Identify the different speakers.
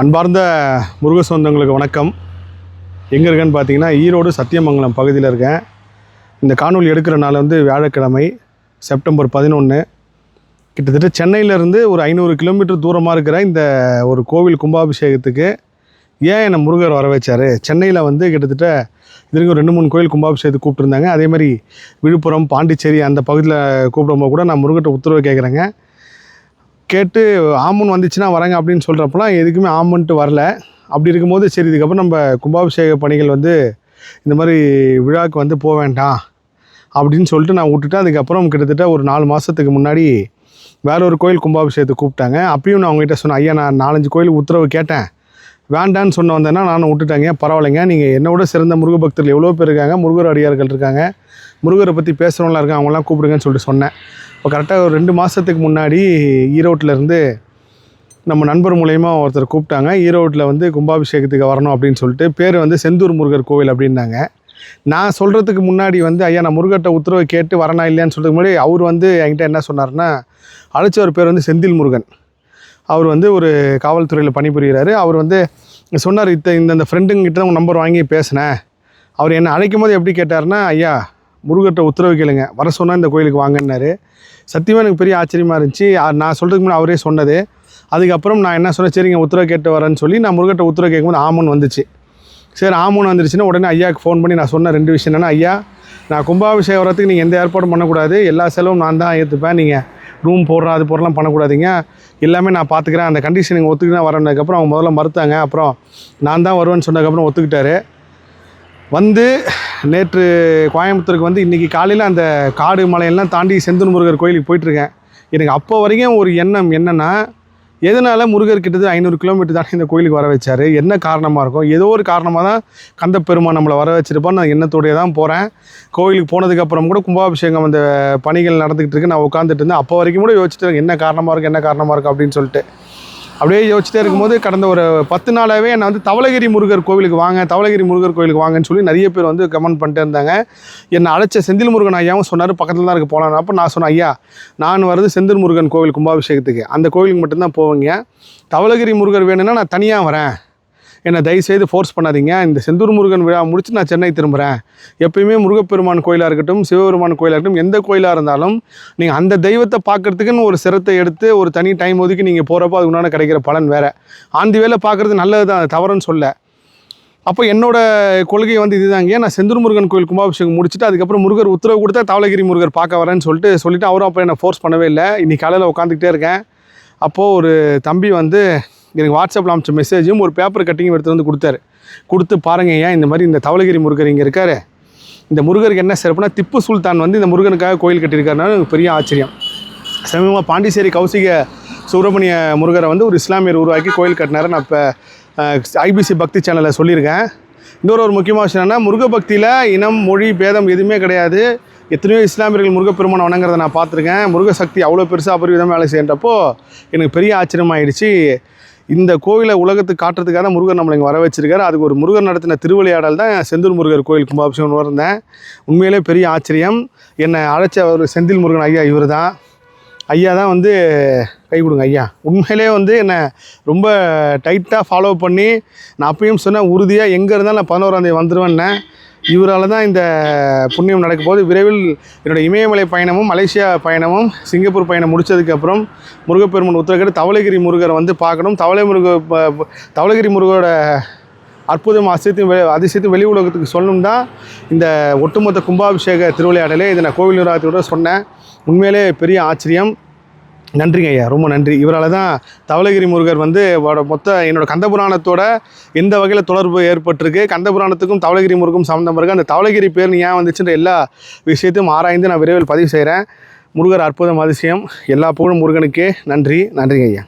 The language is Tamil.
Speaker 1: அன்பார்ந்த முருக சொந்தங்களுக்கு வணக்கம். எங்கே இருக்கேன்னு பார்த்தீங்கன்னா ஈரோடு சத்தியமங்கலம் பகுதியில் இருக்கேன். இந்த காணொலி எடுக்கிற நாள் வந்து வியாழக்கிழமை செப்டம்பர் பதினொன்று கிட்டத்தட்ட சென்னையிலேருந்து ஒரு ஐநூறு கிலோமீட்டர் தூரமாக இருக்கிற இந்த ஒரு கோவில் கும்பாபிஷேகத்துக்கு ஏன் என்னை முருகர் வர வச்சார் சென்னையில் வந்து கிட்டத்தட்ட இது வரைக்கும் ரெண்டு மூணு கோயில் கும்பாபிஷேகத்துக்கு கூப்பிட்டுருந்தாங்க. அதேமாதிரி விழுப்புரம் பாண்டிச்சேரி அந்த பகுதியில் கூப்பிடும்போது கூட நான் முருகர்கிட்ட உத்தரவு கேட்குறேங்க கேட்டு ஆமன் வந்துச்சுன்னா வரேங்க அப்படின்னு சொல்கிறப்பலாம் எதுக்குமே ஆமன்ட்டு வரல. அப்படி இருக்கும்போது சரி இதுக்கப்புறம் நம்ம கும்பாபிஷேக பணிகள் வந்து இந்த மாதிரி விழாவுக்கு வந்து போக வேண்டாம் அப்படின்னு சொல்லிட்டு நான் விட்டுட்டு அதுக்கப்புறம் கிட்டத்தட்ட ஒரு நாலு மாதத்துக்கு முன்னாடி வேற ஒரு கோயில் கும்பாபிஷேகத்தை கூப்பிட்டாங்க. அப்பயும் நான் அவங்ககிட்ட சொன்னேன் ஐயா நான் நாலஞ்சு கோயிலுக்கு உத்தரவு கேட்டேன். வேண்டான்னு சொன்ன வந்தேன்னா நானும் விட்டுட்டாங்க. பரவாயில்லைங்க. நீங்கள் என்னோட சிறந்த முருக பக்தர்கள் எவ்வளோ பேர் இருக்காங்க? முருகர் அடியார்கள் இருக்காங்க. முருகரை பற்றி பேசுகிறவங்களாம் இருக்காங்க. அவங்களாம் கூப்பிடுங்கன்னு சொல்லிட்டு சொன்னேன். இப்போ கரெக்டாக ஒரு ரெண்டு மாதத்துக்கு முன்னாடி ஈரோட்டில் இருந்து நம்ம நண்பர் மூலயமா ஒருத்தர் கூப்பிட்டாங்க. ஈரோட்டில் வந்து கும்பாபிஷேகத்துக்கு வரணும் அப்படின்னு சொல்லிட்டு பேர் வந்து செந்தூர் முருகர் கோவில் அப்படின்னாங்க. நான் சொல்கிறதுக்கு முன்னாடி வந்து ஐயா நான் முருகர்கிட்ட உத்தரவை கேட்டு வரனா இல்லையான்னு சொல்கிறதுக்கு முன்னாடி அவர் வந்து என்கிட்ட என்ன சொன்னார்னா அழைச்சவர் பேர் வந்து செந்தில் முருகன். அவர் வந்து ஒரு காவல்துறையில் பணிபுரிகிறாரு அவர் வந்து சொன்னார் இத்த இந்த இந்த ஃப்ரெண்டுங்கிட்ட உங்கள் நம்பர் வாங்கி பேசினேன். அவர் என்னை அழைக்கும் போது எப்படி கேட்டார்னா ஐயா முருகர்கிட்ட உத்தரவு கேளுங்க. வர சொன்னால் இந்த கோயிலுக்கு வாங்கன்னாரு. சத்தியமாக எனக்கு பெரிய ஆச்சரியமாக இருந்துச்சு. நான் சொல்கிறதுக்கு முன்னாடி அவரே சொன்னது. அதுக்கப்புறம் நான் என்ன சொன்னேன் சரிங்க உத்தரவு கேட்டு வரேன்னு சொல்லி நான் முருகர்கிட்ட உத்தரவு கேட்கும்போது ஆமன் வந்துச்சு. சரி ஆமன் வந்துருச்சுன்னா உடனே ஐயாவுக்கு ஃபோன் பண்ணி நான் சொன்ன ரெண்டு விஷயம் என்னென்னா ஐயா நான் கும்பாபிஷேகம் வரத்துக்கு நீங்கள் எந்த ஏற்பாடும் பண்ணக்கூடாது. எல்லா செலவும் நான் தான் ஏற்றுப்பேன் நீங்கள் ரூம் போடுறோம் அது போடலாம் பண்ணக்கூடாதீங்க. எல்லாமே நான் பார்த்துக்கிறேன். அந்த கண்டிஷனிங் ஒத்துக்கிட்டு நான் வரணுக்கப்புறம் அவங்க முதல்ல மறுத்தாங்க. அப்புறம் நான் தான் வருவேன்னு சொன்னதுக்கப்புறம் ஒத்துக்கிட்டாரு. வந்து நேற்று கோயம்புத்தூருக்கு வந்து இன்றைக்கி காலையில் அந்த காடு மலையெல்லாம் தாண்டி செந்தூர் முருகர் கோயிலுக்கு போயிட்டுருக்கேன் எனக்கு அப்போ வரைக்கும் ஒரு எண்ணம் என்னென்னா எதனால் முருகர் கிட்டத்தட்ட ஐநூறு கிலோமீட்டர் தானே இந்த கோயிலுக்கு வர வச்சார்? என்ன காரணமாக இருக்கும்? ஏதோ ஒரு காரணமாக தான் கந்த பெருமான் நம்மளை வர வச்சிருப்பான்னு நான் எண்ணத்தோடய தான் போகிறேன் கோயிலுக்கு போனதுக்கப்புறம் கூட கும்பாபிஷேகம் அந்த பணிகள் நடந்துக்கிட்டு இருக்கு. நான் உட்காந்துட்டு இருந்தேன். அப்போ வரைக்கும் கூட யோசிச்சுட்டு என்ன காரணமாக இருக்குது என்ன காரணமாக இருக்குது அப்படின்னு சொல்லிட்டு. அப்படியே யோசிச்சுட்டே இருக்கும்போது கடந்த ஒரு பத்து நாளாகவே என்னை வந்து தவளகிரி முருகர் கோவிலுக்கு வாங்க தவளகிரி முருகர் கோவிலுக்கு வாங்கன்னு சொல்லி நிறைய பேர் வந்து கமெண்ட் பண்ணிட்டே இருந்தாங்க. என்னை அழைச்ச செந்தில் முருகன் ஐயாவும் சொன்னார் பக்கத்தில் தான் இருக்கு போகலாம் அப்போ நான் சொன்னேன் ஐயா நான் வருது செந்தில் முருகன் கோவில் கும்பாபிஷேகத்துக்கு. அந்த கோவிலுக்கு மட்டும்தான் போவீங்க. தவளகிரி முருகர் வேணும்னா நான் தனியாக வரேன். என்னை தயவுசெய்து ஃபோர்ஸ் பண்ணாதீங்க. இந்த செந்தூர் முருகன் விழா முடித்து நான் சென்னை திரும்புகிறேன் எப்பயுமே முருகப்பெருமான் கோயிலாக இருக்கட்டும் சிவபெருமான் கோயிலாக இருக்கட்டும் எந்த கோயிலாக இருந்தாலும் நீங்கள் அந்த தெய்வத்தை பார்க்கறதுக்குன்னு ஒரு சிரத்தை எடுத்து ஒரு தனி டைம் ஒதுக்கி நீங்கள் போகிறப்போ அது உண்டான கிடைக்கிற பலன் வேறு. ஆந்தி வேலை பார்க்குறது நல்லது தான் தவறுன்னு சொல்ல. அப்போ என்னோடய கொள்கை வந்து இதுதாங்க. நான் செந்தூர் முருகன் கோயில் கும்பாபிஷேகம் முடிச்சுட்டு அதுக்கப்புறம் முருகர் உத்தரவு கொடுத்தா தவளகிரி முருகர் பார்க்க வரேன்னு சொல்லிட்டு சொல்லிவிட்டு அவரும் அப்போ என்னை ஃபோர்ஸ் பண்ணவே இல்லை. இன்றைக்கி காலையில் உட்காந்துக்கிட்டே இருக்கேன். அப்போது ஒரு தம்பி வந்து எனக்கு வாட்ஸ்அப்பில் அமிச்ச மெசேஜும் ஒரு பேப்பர் கட்டிங்கும் எடுத்து வந்து கொடுத்தாரு. கொடுத்து பாருங்க ஏன் இந்த மாதிரி இந்த தவளகிரி முருகர் இங்கே இருக்கார். இந்த முருகருக்கு என்ன சிறப்புனா திப்பு சுல்தான் வந்து இந்த முருகனுக்காக கோயில் கட்டியிருக்காருனால எனக்கு பெரிய ஆச்சரியம். சமீபமாக பாண்டிச்சேரி கௌசிக சுப்பிரமணிய முருகரை வந்து ஒரு இஸ்லாமியர் உருவாக்கி கோயில் கட்டினாரு. நான் இப்போ ஐபிசி பக்தி சேனலில் சொல்லியிருக்கேன். இன்னொரு ஒரு முக்கியமான விஷயம் என்னன்னா முருக பக்தியில் இனம் மொழி பேதம் எதுவுமே கிடையாது. எத்தனையோ இஸ்லாமியர்கள் முருகப்பெருமானை வணங்குறதை நான் பார்த்துருக்கேன். முருக சக்தி அவ்வளோ பெருசாக அபரிவிதமாக வேலை செய்கிறப்போ எனக்கு பெரிய ஆச்சரியமாயிடுச்சு. இந்த கோவிலை உலகத்துக்கு காட்டுறதுக்காக தான் முருகர் நம்மளை இங்கே வர வச்சிருக்காரு. அதுக்கு ஒரு முருகர் நடத்தின திருவிளையாடல் தான் செந்தூர் முருகர் கோயில் கும்பாபிஷேகம் வந்தேன் உண்மையிலே பெரிய ஆச்சரியம். என்னை அழைச்ச அவர் செந்தில் முருகன் ஐயா இவர் தான் ஐயா தான் வந்து கை கொடுங்க ஐயா. உண்மையிலே வந்து என்னை ரொம்ப டைட்டாக ஃபாலோ பண்ணி நான் அப்பயும் சொன்னேன் உறுதியாக எங்கே இருந்தாலும் நான் பதினோராந்தேதி வந்துடுவேன்னே இவரால் தான் இந்த புண்ணியம் நடக்கும் போது விரைவில் என்னுடைய இமயமலை பயணமும் மலேசியா பயணமும் சிங்கப்பூர் பயணம் முடித்ததுக்கப்புறம் முருகப்பெருமன் உத்தரகர் தவளகிரி முருகரை வந்து பார்க்கணும். தவளை முருக ப- தவளகிரி முருகரோட அற்புதம் அதிசயத்தையும் வெ- அதிசயத்தையும் வெளி உலகத்துக்கு சொல்லணும் தான் இந்த ஒட்டுமொத்த கும்பாபிஷேக திருவிளையாடலே இதை நான் கோவில் நிர்வாகத்தோட சொன்னேன். உண்மையிலே பெரிய ஆச்சரியம். நன்றிங்க ஐயா ரொம்ப நன்றி. இவரால் தான் தவளகிரி முருகர் வந்து அவரோட மொத்த என்னோட கந்தபுராணத்தோட எந்த வகையில் தொடர்பு ஏற்பட்டிருக்கு. கந்தபுராணத்துக்கும் தவளகிரி முருகும் சம்மந்தம் இருக்குது அந்த தவளகிரி பேர் ஏன் வந்துச்சுன்ற எல்லா விஷயத்தையும் ஆராய்ந்து நான் விரைவில் பதிவு செய்கிறேன் முருகர் அற்புதம் அதிசயம். எல்லா புகழும் முருகனுக்கே. நன்றி. நன்றிங்க ஐயா.